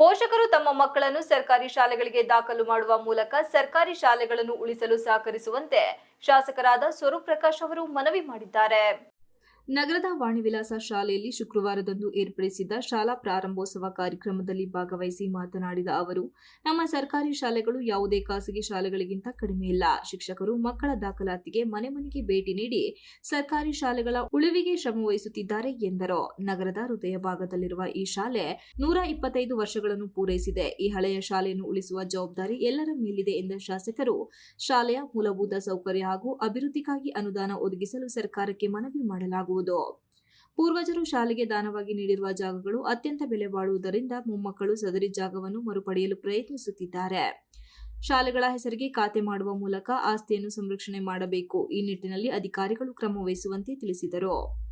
ಪೋಷಕರು ತಮ್ಮ ಮಕ್ಕಳನ್ನು ಸರ್ಕಾರಿ ಶಾಲೆಗಳಿಗೆ ದಾಖಲು ಮಾಡುವ ಮೂಲಕ ಸರ್ಕಾರಿ ಶಾಲೆಗಳನ್ನು ಉಳಿಸಲು ಸಹಕರಿಸುವಂತೆ ಶಾಸಕರಾದ ಸ್ವರೂಪ್ ಪ್ರಕಾಶ್ ಅವರು ಮನವಿ ಮಾಡಿದ್ದಾರೆ. ನಗರದ ವಾಣಿವಿಲಾಸ ಶಾಲೆಯಲ್ಲಿ ಶುಕ್ರವಾರದಂದು ಏರ್ಪಡಿಸಿದ್ದ ಶಾಲಾ ಪ್ರಾರಂಭೋತ್ಸವ ಕಾರ್ಯಕ್ರಮದಲ್ಲಿ ಭಾಗವಹಿಸಿ ಮಾತನಾಡಿದ ಅವರು, ನಮ್ಮ ಸರ್ಕಾರಿ ಶಾಲೆಗಳು ಯಾವುದೇ ಖಾಸಗಿ ಶಾಲೆಗಳಿಗಿಂತ ಕಡಿಮೆ ಇಲ್ಲ. ಶಿಕ್ಷಕರು ಮಕ್ಕಳ ದಾಖಲಾತಿಗೆ ಮನೆ ಮನೆಗೆ ಭೇಟಿ ನೀಡಿ ಸರ್ಕಾರಿ ಶಾಲೆಗಳ ಉಳಿವಿಗೆ ಶ್ರಮವಹಿಸುತ್ತಿದ್ದಾರೆ ಎಂದರು. ನಗರದ ಹೃದಯ ಭಾಗದಲ್ಲಿರುವ ಈ ಶಾಲೆ ನೂರ ಇಪ್ಪತ್ತೈದು ವರ್ಷಗಳನ್ನು ಪೂರೈಸಿದೆ. ಈ ಹಳೆಯ ಶಾಲೆಯನ್ನು ಉಳಿಸುವ ಜವಾಬ್ದಾರಿ ಎಲ್ಲರ ಮೇಲಿದೆ ಎಂದ ಶಾಸಕರು, ಶಾಲೆಯ ಮೂಲಭೂತ ಸೌಕರ್ಯ ಹಾಗೂ ಅಭಿವೃದ್ಧಿಗಾಗಿ ಅನುದಾನ ಒದಗಿಸಲು ಸರ್ಕಾರಕ್ಕೆ ಮನವಿ ಮಾಡಲಾಗುವುದು. ಪೂರ್ವಜರು ಶಾಲೆಗೆ ದಾನವಾಗಿ ನೀಡಿರುವ ಜಾಗಗಳು ಅತ್ಯಂತ ಬೆಲೆ ಬಾಳುವುದರಿಂದ ಮೊಮ್ಮಕ್ಕಳು ಸದರಿ ಜಾಗವನ್ನು ಮರುಪಡೆಯಲು ಪ್ರಯತ್ನಿಸುತ್ತಿದ್ದಾರೆ. ಶಾಲೆಗಳ ಹೆಸರಿಗೆ ಖಾತೆ ಮಾಡುವ ಮೂಲಕ ಆಸ್ತಿಯನ್ನು ಸಂರಕ್ಷಣೆ ಮಾಡಬೇಕು. ಈ ನಿಟ್ಟಿನಲ್ಲಿ ಅಧಿಕಾರಿಗಳು ಕ್ರಮ ವಹಿಸುವಂತೆ ತಿಳಿಸಿದರು.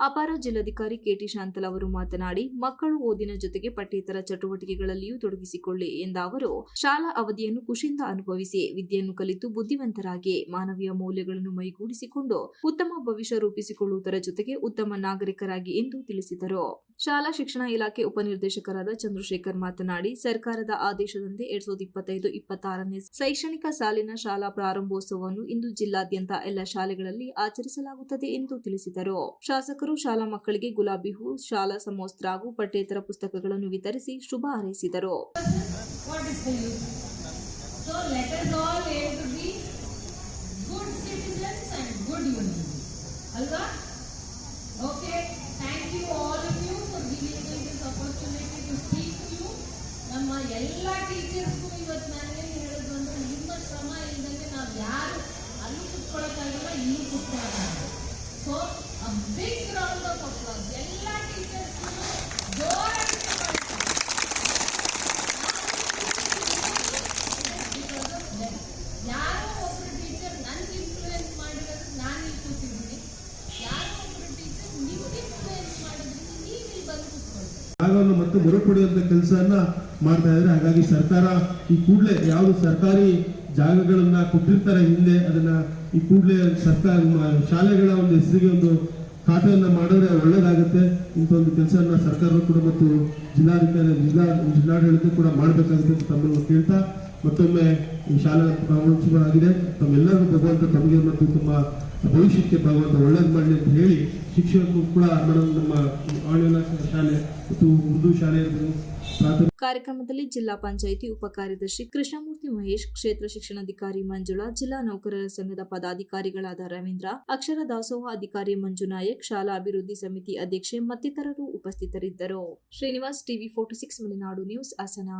ಅಪಾರ ಜಿಲ್ಲಾಧಿಕಾರಿ ಕೆಟಿ ಶಾಂತಲ್ ಅವರು ಮಾತನಾಡಿ, ಮಕ್ಕಳು ಓದಿನ ಜೊತೆಗೆ ಪಠ್ಯೇತರ ಚಟುವಟಿಕೆಗಳಲ್ಲಿಯೂ ತೊಡಗಿಸಿಕೊಳ್ಳಿ ಎಂದ ಅವರು, ಶಾಲಾ ಅವಧಿಯನ್ನು ಖುಷಿಯಿಂದ ಅನುಭವಿಸಿ, ವಿದ್ಯೆಯನ್ನು ಕಲಿತು ಬುದ್ಧಿವಂತರಾಗಿ ಮಾನವೀಯ ಮೌಲ್ಯಗಳನ್ನು ಮೈಗೂಡಿಸಿಕೊಂಡು ಉತ್ತಮ ಭವಿಷ್ಯ ರೂಪಿಸಿಕೊಳ್ಳುವುದರ ಜೊತೆಗೆ ಉತ್ತಮ ನಾಗರಿಕರಾಗಿ ಎಂದು ತಿಳಿಸಿದರು. ಶಾಲಾ ಶಿಕ್ಷಣ ಇಲಾಖೆ ಉಪನಿರ್ದೇಶಕರಾದ ಚಂದ್ರಶೇಖರ್ ಮಾತನಾಡಿ, ಸರ್ಕಾರದ ಆದೇಶದಂತೆ ಎರಡ್ ಸಾವಿರದ ಇಪ್ಪತ್ತೈದು ಇಪ್ಪತ್ತಾರನೇ ಶೈಕ್ಷಣಿಕ ಸಾಲಿನ ಶಾಲಾ ಪ್ರಾರಂಭೋತ್ಸವವನ್ನು ಇಂದು ಜಿಲ್ಲಾದ್ಯಂತ ಎಲ್ಲ ಶಾಲೆಗಳಲ್ಲಿ ಆಚರಿಸಲಾಗುತ್ತದೆ ಎಂದು ತಿಳಿಸಿದರು. ಶಾಸಕರು ಶಾಲಾ ಮಕ್ಕಳಿಗೆ ಗುಲಾಬಿ ಹೂ, ಶಾಲಾ ಸಮವಸ್ತ್ರ ಹಾಗೂ ಪಠ್ಯೇತರ ಪುಸ್ತಕಗಳನ್ನು ವಿತರಿಸಿ ಶುಭ ಹಾರೈಸಿದರು. ಎಲ್ಲ ಟೀಚರ್ಸ್ಗೂ ಇವತ್ತು ನಾನೇನು ಹೇಳೋದು ನಿಮ್ಮ ಶ್ರಮ ಇಲ್ಲದಂಗೆ ನಾವು ಯಾರು ಅಲ್ಲಿ ಕುತ್ಕೊಳ್ಳೋಕ್ಕಾಗಲ್ಲ ಇಲ್ಲಿ ಕುತ್ಕೊಳ್ಳೋಕ್ಕಾಗಲ್ಲ so big round of applause ಎಲ್ಲ ಟೀಚರ್ಸ್ಗೂ ಜೋರಾಗಿ. ಯಾರೋ ಒಬ್ರು ಟೀಚರ್ ನನ್ಗೆ ಇನ್ಫ್ಲೂಯೆನ್ಸ್ ಮಾಡಿರೋದು ನಾನು ಟೀಚರ್ ನೀವು ಇಲ್ಲಿ ಬಂದು ಮಾಡ್ತಾ ಇದ್ದಾರೆ. ಹಾಗಾಗಿ ಸರ್ಕಾರ ಈ ಕೂಡಲೇ ಯಾವುದು ಸರ್ಕಾರಿ ಜಾಗಗಳನ್ನ ಕೊಟ್ಟಿರ್ತಾರೆ ಹಿಂದೆ, ಅದನ್ನ ಈ ಕೂಡಲೇ ಸರ್ಕಾರ ಶಾಲೆಗಳ ಒಂದು ಹೆಸರಿಗೆ ಒಂದು ಖಾತೆಯನ್ನ ಮಾಡಿದ್ರೆ ಒಳ್ಳೇದಾಗುತ್ತೆ. ಇಂಥ ಒಂದು ಕೆಲಸವನ್ನ ಸರ್ಕಾರ ಕೂಡ ಮತ್ತು ಜಿಲ್ಲಾಧಿಕಾರಿ, ಜಿಲ್ಲಾ, ಜಿಲ್ಲಾಡಳಿತ ಕೂಡ ಮಾಡಬೇಕಾಗುತ್ತೆ ತಮ್ಮನ್ನು ಕೇಳ್ತಾ ಮತ್ತೊಮ್ಮೆ ಈ ಶಾಲಾ ಪ್ರಾರಂಭೋತ್ಸವ ಆಗಿದೆ ತಮ್ಮೆಲ್ಲರಿಗೂ ಭಗವಂತ ತಮಗೆ ಮತ್ತು ತಮ್ಮ ಭವಿಷ್ಯಕ್ಕೆ ಭಗವಂತ ಒಳ್ಳೇದು ಮಾಡಲಿ ಅಂತ ಹೇಳಿ ಶಿಕ್ಷಕರು ಕೂಡ ಮೇಡಮ್ ನಮ್ಮ ಆನ್ಲೈನ್ ಶಾಲೆ ಮತ್ತು ಉರ್ದು ಶಾಲೆ ಕಾರ್ಯಕ್ರಮದಲ್ಲಿ ಜಿಲ್ಲಾ ಪಂಚಾಯಿತಿ ಉಪ ಕಾರ್ಯದರ್ಶಿ ಕೃಷ್ಣಮೂರ್ತಿ ಮಹೇಶ್, ಕ್ಷೇತ್ರ ಶಿಕ್ಷಣಾಧಿಕಾರಿ ಮಂಜುಳಾ, ಜಿಲ್ಲಾ ನೌಕರರ ಸಂಘದ ಪದಾಧಿಕಾರಿಗಳಾದ ರವೀಂದ್ರ, ಅಕ್ಷರ ದಾಸೋಹ ಅಧಿಕಾರಿ ಮಂಜು ನಾಯಕ್, ಶಾಲಾ ಅಭಿವೃದ್ಧಿ ಸಮಿತಿ ಅಧ್ಯಕ್ಷೆ ಮತ್ತಿತರರು ಉಪಸ್ಥಿತರಿದ್ದರು. Srinivas TV forty six, Malenadu news, Hassan.